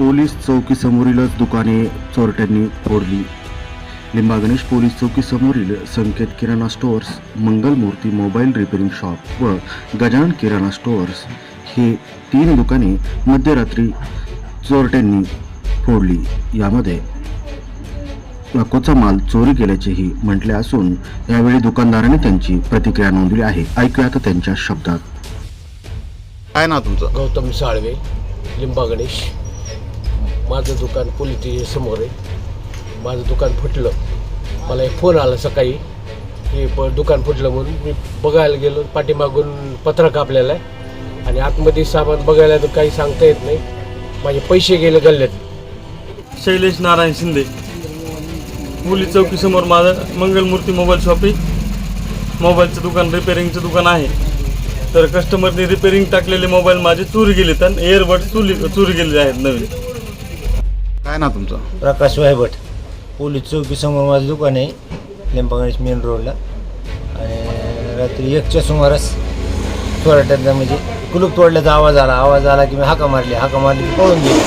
Police चौकीसमोरीलच दुकाने चोरट्यांनी फोडली. लिंबा गणेश पोलीस चौकीसमोरील संकेत किराणा stores Mangalmurti mobile repairing shop व गजानन किराणा स्टोअर्स हे तीन दुकाने मध्यरात्री चोरट्यांनी फोडली. यामध्ये लाखोचा माल चोरी केल्याचेही म्हटले असून यावेळी दुकानदाराने त्यांची प्रतिक्रिया नोंदवली आहे. ऐकूया आता त्यांच्या शब्दात. काय ना तुमचं? गौतम साळवे लिंबा गणेश माझं दुकान पोलीस समोर आहे. माझं दुकान फुटलं. मला एक फोन आला सकाळी. की प दुकान फुटलं म्हणून मी बघायला गेलो. पाठीमागून पत्र कापलेलं आहे. आणि आतमध्ये सामान बघायला तर काही सांगता येत नाही. माझे पैसे गेले गल्ल्यात. शैलेश नारायण शिंदे. मुली चौकीसमोर माझं मंगलमूर्ती मोबाईल शॉप आहे. मोबाईलचं दुकान रिपेअरिंगचं दुकान आहे. तर कस्टमरने रिपेअरिंग टाकलेले मोबाईल माझे चोरी गेले आणि एअरबड चोरी चोरी गेलेले आहेत नवीन. काय ना तुमचं? प्रकाश वायभट पोलीस चौकीसमोर माझं दुकान आहे लिंबागणेश मेन रोडला आणि रात्री एकच्या सुमारास चोरट्यांचा म्हणजे कुलूप तोडल्याचा आवाज आला. आवाज आला की मी हाका मारली. हाका मारली की पळून गेली.